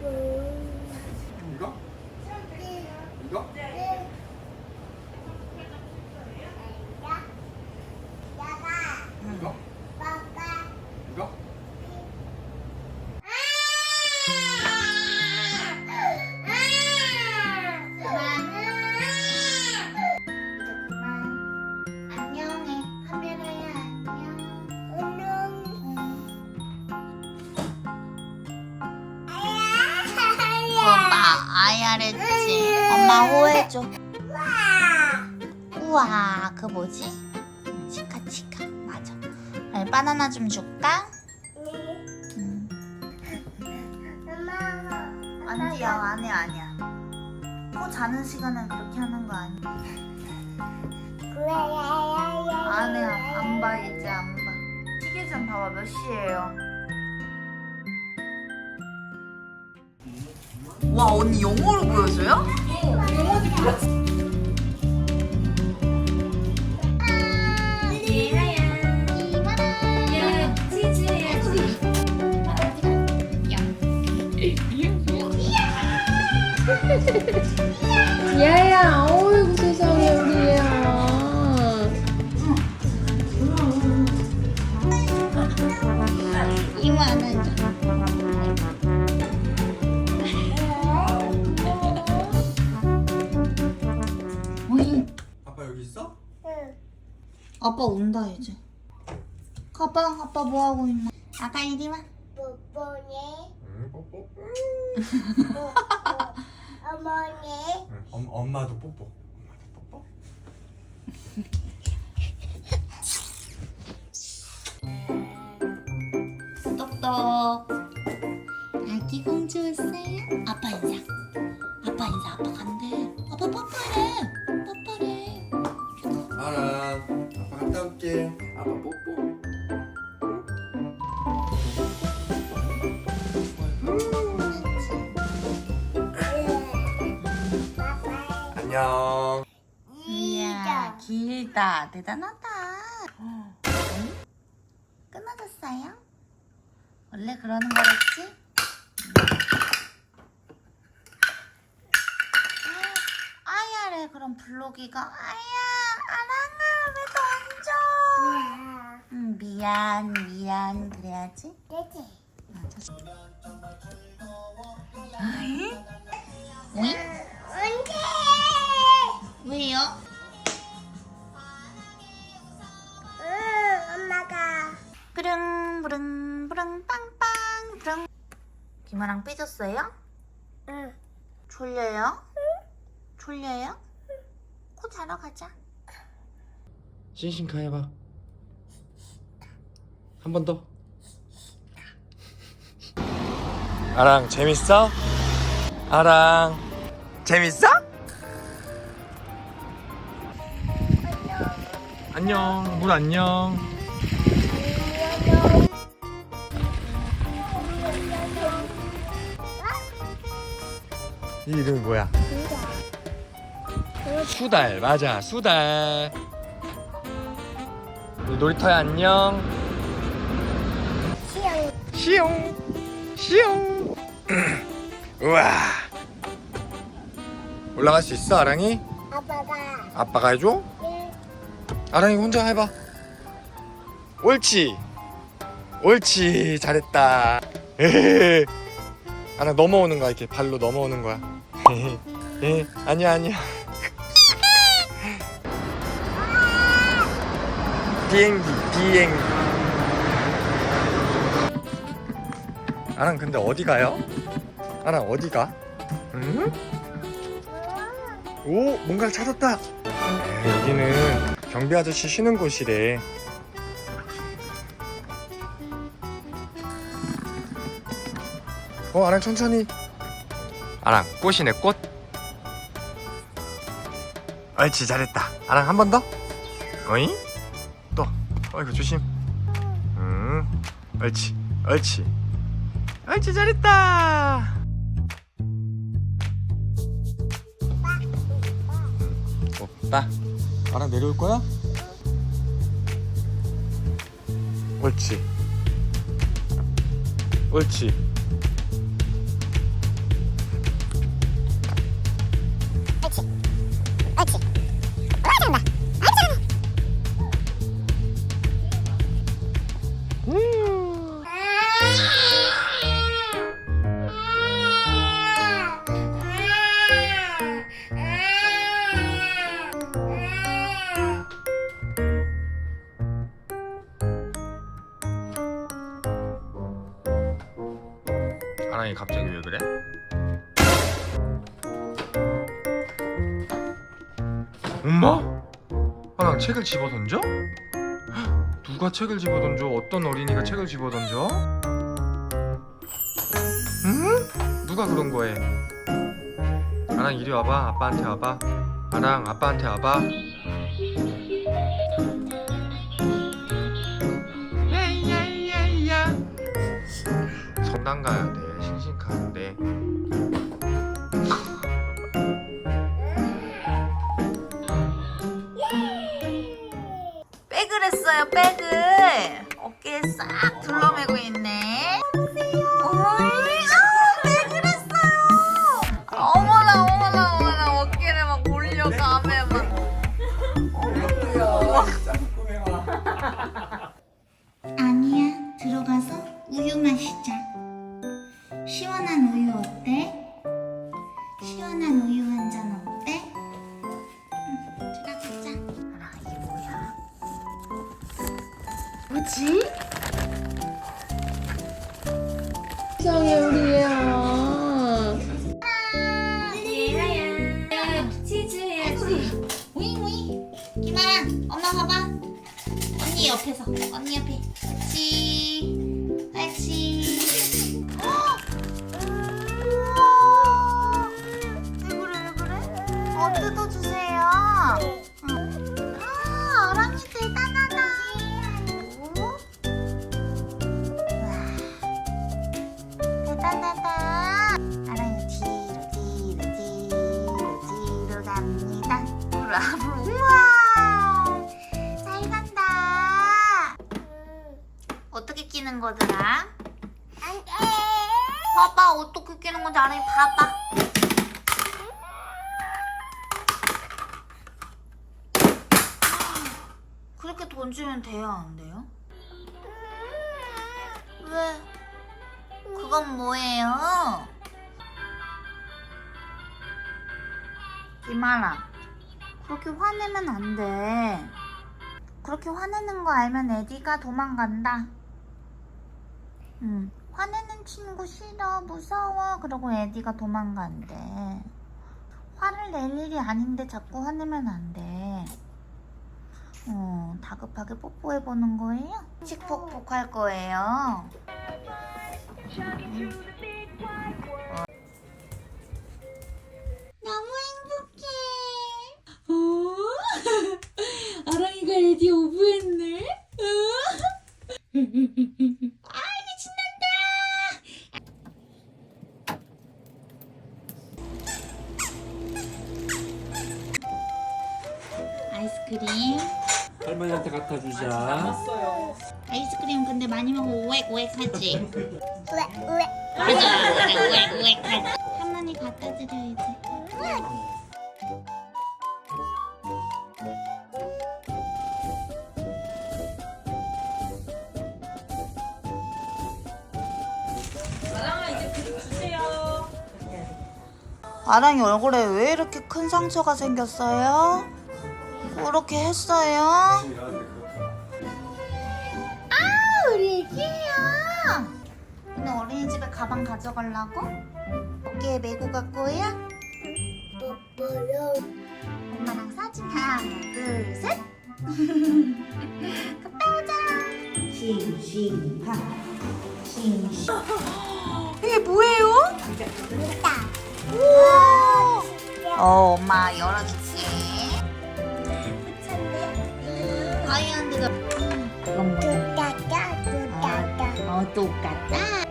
Bye. 엄마 호해줘. 우와, 그 뭐지? 치카 치카 맞아. 아니, 바나나 좀 줄까? 음. 아니야, 아니야, 아니야. 코 자는 시간에 그렇게 하는 거 아니야. 아니야, 안 봐, 이제 안 봐. 시계 좀 봐봐, 몇 시예요? 와, 언니 영어로 보여줘요? 야야, 어이구 세상에 우리 얘야. 이만한 온다 이제. 가봐, 아빠 뭐 하고 있나? 아빠 이리 와. 응 뽀뽀 어머니 응, 엄, 엄마도 뽀뽀 안녕 이야, 길다. 대단하다. 응? 끊어졌어요? 원래 그러는 거랬지? 아야래 그럼 블로기가 아야 아랑아 왜 던져? 응, 미안 미안 그래야지. 응? 왜요? 엄마가 부릉 부릉 부릉 빵빵 부릉 김아랑 삐졌어요? 응 졸려요? 졸려요? 코 자러 가자 싱싱카 해봐 한 번 더. 아랑 재밌어? 아랑 재밌어? 안녕. 물 안녕. 이 이름이 뭐야? 수달. 맞아 수달. 우리 놀이터야 안녕. 시용. 시용. 우와. 올라갈 수 있어 아랑이? 아빠가. 아빠가 해줘? 응 아랑이 혼자 해봐 옳지 옳지 잘했다. 아랑 넘어오는 거야 이렇게 발로 넘어오는 거야 에헤헤. 에헤. 아니야 아니야 비행기 비행기 아랑 근데 어디 가요? 아랑 어디 가? 응? 오 뭔가를 찾았다 에, 여기는 경비 아저씨 쉬는 곳이래. 어 아랑 천천히. 아랑 꽃이네 꽃. 옳지 잘했다. 아랑 한 번 더? 어이? 또. 어이구 조심. 음 옳지 옳지 옳지 잘했다 아랑 내려올 거야? 옳지 옳지 갑자기 왜 그래? 엄마? 아랑 책을 집어 던져? 헉, 누가 책을 집어 던져? 어떤 어린이가 책을 집어 던져? 응? 누가 그런 거해? 아랑 이리 와봐. 아빠한테 와봐. 아랑 아빠한테 와봐. 야야야야. 성당 가야 돼. 신신카인데. 백을 했어요 백을 어깨에 싹 둘러매고 있네 끼는 건지 아랑이 봐봐. 그렇게 던지면 돼요 안 돼요? 왜? 그건 뭐예요? 김아라, 그렇게 화내면 안 돼. 그렇게 화내는 거 알면 에디가 도망간다. 응, 화내는 친구 싫어, 무서워. 그러고 에디가 도망간대. 화를 낼 일이 아닌데 자꾸 화내면 안 돼. 어, 다급하게 뽀뽀해보는 거예요? 칙폭폭 할 거예요. 너 할머니한테 갖다 주자. 아이스크림 근데 많이 먹으면 오액 오액하지. 왜왜 맞아, 그래 오액 오액하지. 할머니 갖다 드려야지. 아랑이 얼굴에 왜 이렇게 큰 상처가 생겼어요? 그렇게 했어요? 오늘 어린이집에 가방 가져가려고? 어깨에 메고 갈 거야? 뭐요 엄마랑 사진 하나, 둘, 셋. 갔다 오자. 싱싱하. 싱싱. 이게 뭐예요? 우와. 어, 엄마 열어줄게. 아이언드가 그건 뭐야? 뚜따따 뚜따따 어, 똑같다.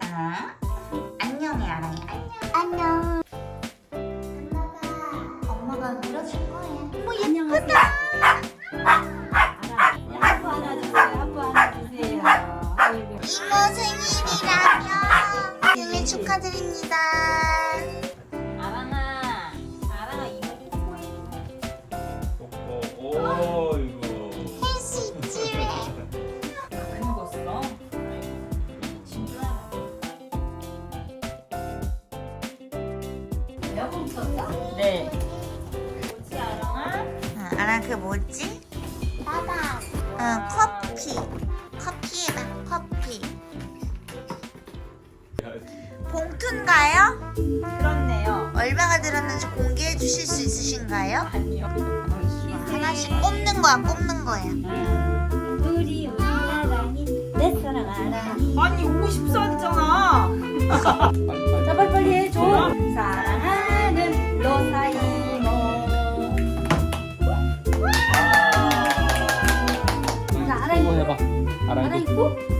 아? 안녕해, 아랑이. 안녕. 안녕 엄마가 밀어줄 거야. 뭐 예쁘다. 이모 생일이라며. 생일 축하드립니다. 봉투인가요? 그렇네요. 얼마가 들었는지 공개해 주실 수 있으신가요? 아니요. 하나씩 꼽는 거야, 꼽는 거야. 우리 우리 아랑이 내 사랑 아랑이. 아니 54잖아. 자 빨리빨리 해줘. 사랑하는 로사이모. 자. 또 해봐. 아랑이 아랑이.